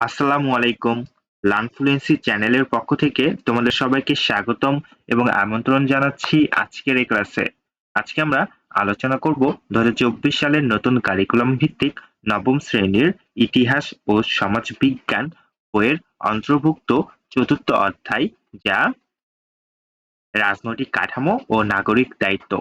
আসসালামু আলাইকুম। লার্নফ্লুয়েন্সি চ্যানেলের পক্ষ থেকে তোমাদের সবাইকে স্বাগতম এবং আমন্ত্রণ জানাচ্ছি আজকের এই ক্লাসে। আজকে আমরা আলোচনা করব দু সালের নতুন কারিকুলাম ভিত্তিক নবম শ্রেণির ইতিহাস ও সমাজবিজ্ঞান বইয়ের অন্তর্ভুক্ত চতুর্থ অধ্যায়, যা রাজনৈতিক কাঠামো ও নাগরিক দায়িত্ব।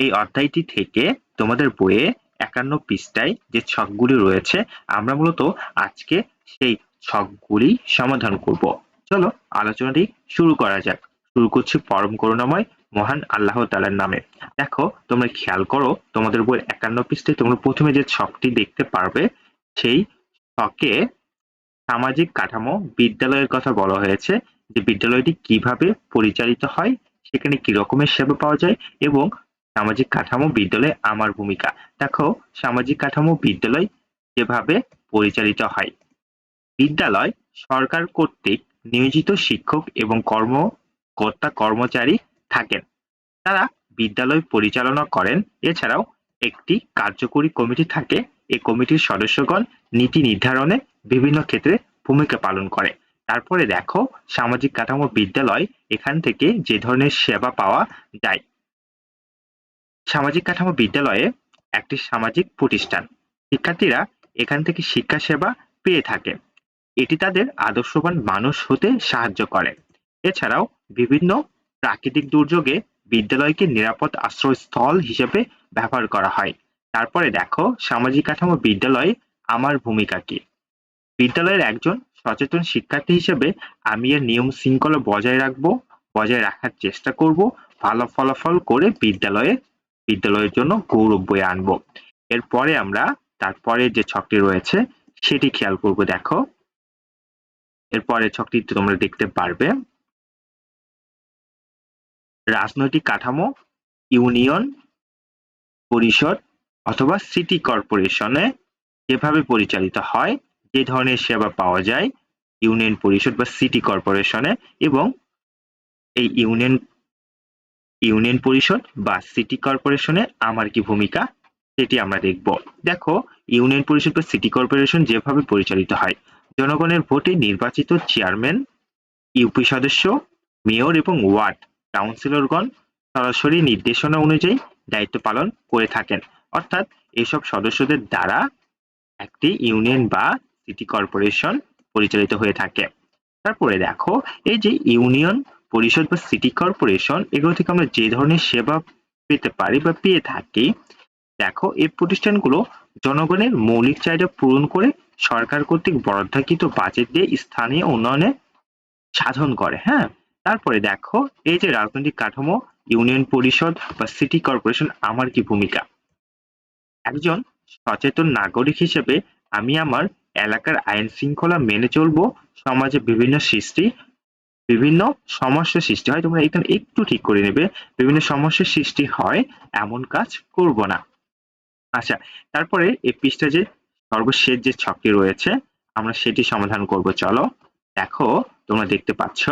এই অধ্যায়টি থেকে তোমাদের বইয়ে একান্ন পৃষ্ঠায় যে ছকগুলি রয়েছে, আমরা মূলত আজকে সেই ছকগুলি সমাধান করব। চলো আলোচনাটি শুরু করা যাক। শুরু করছি পরম করুণাময়, মহান আল্লাহ তালার নামে। দেখো, তোমরা খেয়াল করো, তোমাদের বইয়ের একান্ন পৃষ্ঠে তোমরা প্রথমে যে ছকটি দেখতে পারবে, সেই ছকে সামাজিক কাঠামো বিদ্যালয়ের কথা বলা হয়েছে। যে বিদ্যালয়টি কীভাবে পরিচালিত হয়, সেখানে কি রকমের সেবা পাওয়া যায় এবং সামাজিক কাঠামো বিদ্যালয়ে আমার ভূমিকা। দেখো, সামাজিক কাঠামো বিদ্যালয় যেভাবে পরিচালিত হয়? বিদ্যালয় সরকার কর্তৃক নিয়োজিত শিক্ষক এবং কর্মকর্তা কর্মচারী থাকেন। তারা বিদ্যালয় পরিচালনা করেন। এছাড়াও একটি কার্যকরী কমিটি থাকে। এই কমিটির সদস্যগণ নীতি নির্ধারণে বিভিন্ন ক্ষেত্রে ভূমিকা পালন করে। তারপরে দেখো, সামাজিক কাঠামো বিদ্যালয় এখান থেকে যে ধরনের সেবা পাওয়া যায়। সামাজিক কাঠামো বিদ্যালয়ে একটি সামাজিক প্রতিষ্ঠান। শিক্ষার্থীরা এখান থেকে শিক্ষা সেবা পেয়ে থাকে। এটি তাদের আদর্শবান মানুষ হতে সাহায্য করে। এছাড়াও বিভিন্ন প্রাকৃতিক দুর্যোগে বিদ্যালয়কে নিরাপদ আশ্রয়স্থল হিসেবে ব্যবহার করা হয়। তারপরে দেখো, সামাজিক কাঠামো বিদ্যালয়ে আমার ভূমিকা কি? বিদ্যালয়ের একজন সচেতন শিক্ষার্থী হিসেবে আমি এর নিয়ম শৃঙ্খলা বজায় রাখব, বজায় রাখার চেষ্টা করব, ভালো ফলাফল করে বিদ্যালয়ে, বিদ্যালয়ের জন্য গৌরব বয়ে আনব। এরপরে আমরা, তারপরে যে ছকটি রয়েছে, সেটি খেয়াল করব, দেখো। এরপরে ছকটি তোমরা দেখতে পারবে। রাজনৈতিক কাঠামো, ইউনিয়ন, পরিষদ অথবা সিটি কর্পোরেশনে যেভাবে পরিচালিত হয়, যে ধরনের সেবা পাওয়া যায়, ইউনিয়ন পরিষদ বা সিটি কর্পোরেশনে এবং এই ইউনিয়ন ইউনিয়ন পরিষদ বা সিটি কর্পোরেশনে আমার কি ভূমিকা, সেটি আমরা দেখব। দেখো, ইউনিয়ন পরিষদ বা সিটি কর্পোরেশন যেভাবে পরিচালিত হয় জনগণের ভোটে নির্বাচিত চেয়ারম্যান, ইউপি সদস্য, মেয়র এবং ওয়ার্ড কাউন্সিলরগণ সরাসরি নির্দেশনা অনুযায়ী দায়িত্ব পালন করে থাকেন। অর্থাৎ এসব সদস্যদের দ্বারা একটি ইউনিয়ন বা সিটি কর্পোরেশন পরিচালিত হয়ে থাকে। তারপরে দেখো, এই যে ইউনিয়ন, পরিষদ বা সিটি কর্পোরেশন, এগুলো থেকে আমরা যে ধরনের সেবা পেতে পারি বা পেয়ে থাকি, দেখো, এই প্রতিষ্ঠানগুলো জনগণের মৌলিক চাহিদা পূরণ করে সরকার কর্তৃক বরাদ্দকৃত বাজেট দিয়ে স্থানীয় উন্নয়নে সাধন করে হ্যাঁ? তারপরে দেখো, এই যে রাজনৈতিক কাঠামো, ইউনিয়ন পরিষদ বা সিটি কর্পোরেশন আমার কি ভূমিকা? একজন সচেতন নাগরিক হিসেবে আমি আমার এলাকার আইন শৃঙ্খলা মেনে চলবো, সমাজে বিভিন্ন সৃষ্টি, বিভিন্ন সমস্যা সৃষ্টি হয়, তোমরা এখানে একটু ঠিক করে নেবে, বিভিন্ন সমস্যার সৃষ্টি হয়, এমন কাজ করব না। আচ্ছা তারপরে এই পৃষ্ঠা যে সর্বশেষ যে ছকটি রয়েছে, আমরা সেটি সমাধান করব। চলো, দেখো, তোমরা দেখতে পাচ্ছ।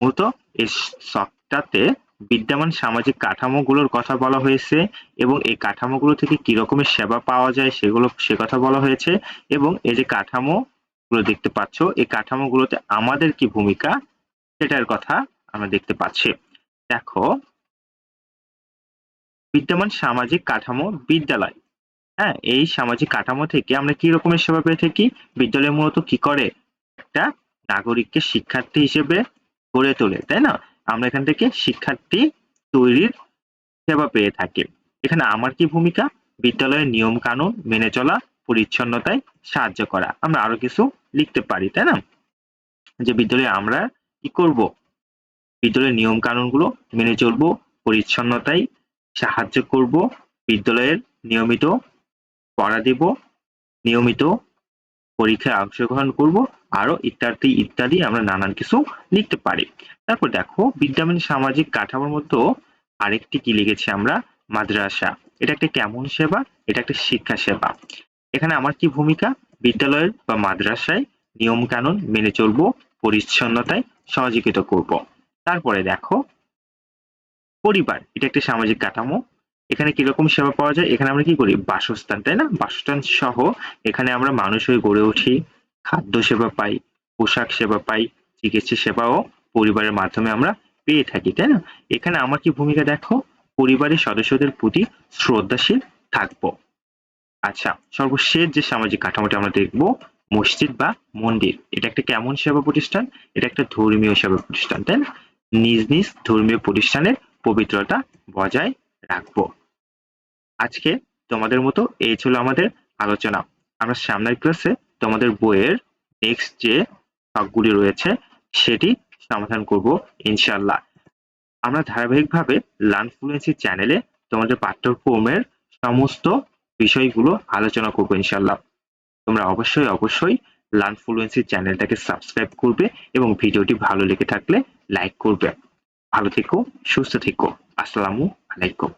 মূলত এই ছকটাতে বিদ্যমান সামাজিক কাঠামোগুলোর কথা বলা হয়েছে এবং এই কাঠামোগুলো থেকে কি রকমের সেবা পাওয়া যায় সেগুলো সে কথা বলা হয়েছে এবং এই যে কাঠামো গুলো দেখতে পাচ্ছ, এই কাঠামোগুলোতে আমাদের কি ভূমিকা সেটার কথা আমরা দেখতে পাচ্ছি। দেখো, বিদ্যমান সামাজিক কাঠামো বিদ্যালয়। হ্যাঁ এই সামাজিক কাঠামো থেকে আমরা কি রকমের সেবা পেয়ে থাকি? বিদ্যালয় মূলত কি করে? একটা নাগরিককে শিক্ষার্থী হিসেবে গড়ে তোলে, তাই না? আমরা এখান থেকে শিক্ষার্থী তৈরির সেবা পেয়ে থাকি। এখানে আমার কি ভূমিকা? বিদ্যালয়ের নিয়ম কানুন মেনে চলা, পরিচ্ছন্নতায় সাহায্য করা। আমরা আরও কিছু লিখতে পারি, তাই না? যে বিদ্যালয়ে আমরা কি করব? বিদ্যালয়ের নিয়ম কানুনগুলো মেনে চলবো, পরিচ্ছন্নতায় সাহায্য করব। বিদ্যালয়ের নিয়মিত পড়া দেব, নিয়মিত পরীক্ষায় অংশগ্রহণ করব, আরও ইত্যাদি ইত্যাদি আমরা নানান কিছু লিখতে পারি। তারপর দেখো, বিদ্যমান সামাজিক কাঠামোর মধ্যে আরেকটি কি লিখেছি আমরা? মাদ্রাসা। এটা একটা কেমন সেবা? এটা একটা শিক্ষা সেবা। এখানে আমার কি ভূমিকা? বিদ্যালয়ের বা মাদ্রাসায় নিয়ম কানুন মেনে চলবো, পরিচ্ছন্নতায় সহযোগিতা করব। তারপরে দেখো, পরিবার। এটা একটা সামাজিক কাঠামো। এখানে কীরকম সেবা পাওয়া যায়? এখানে আমরা কি করি? বাসস্থান, তাই না? বাসস্থান সহ এখানে আমরা মানুষ হয়ে গড়ে উঠি, খাদ্য সেবা পাই, পোশাক সেবা পাই, চিকিৎসা সেবাও পরিবারের মাধ্যমে আমরা পেয়ে থাকি, তাই না? এখানে আমার কি ভূমিকা দেখো? পরিবারের সদস্যদের প্রতি শ্রদ্ধাশীল থাকব। আচ্ছা সর্বশেষ যে সামাজিক কাঠামোটি আমরা দেখব, মসজিদ বা মন্দির। এটা একটা কেমন সেবা প্রতিষ্ঠান? এটা একটা ধর্মীয় সেবা প্রতিষ্ঠান, তাই না? নিজ নিজ ধর্মীয় প্রতিষ্ঠানের পবিত্রতা বজায় রাখব। আজকে তোমাদের মতো এই ছিল আমাদের আলোচনা। আমরা সামনের ক্লাসে তোমাদের বইয়ের নেক্সট যে শখগুলি রয়েছে, সেটি সমাধান করব ইনশাল্লাহ আমরা ধারাবাহিকভাবে লার্ন ফ্লুয়েন্সি চ্যানেলে তোমাদের পাঠ্যক্রমের সমস্ত বিষয়গুলো আলোচনা করব ইনশাল্লাহ তোমরা অবশ্যই অবশ্যই লার্ন ফ্লুয়েন্সি চ্যানেলটাকে সাবস্ক্রাইব করবে এবং ভিডিওটি ভালো লেগে থাকলে লাইক করবে। ভালো থেকো, সুস্থ থেকো। আসসালামু আলাইকুম।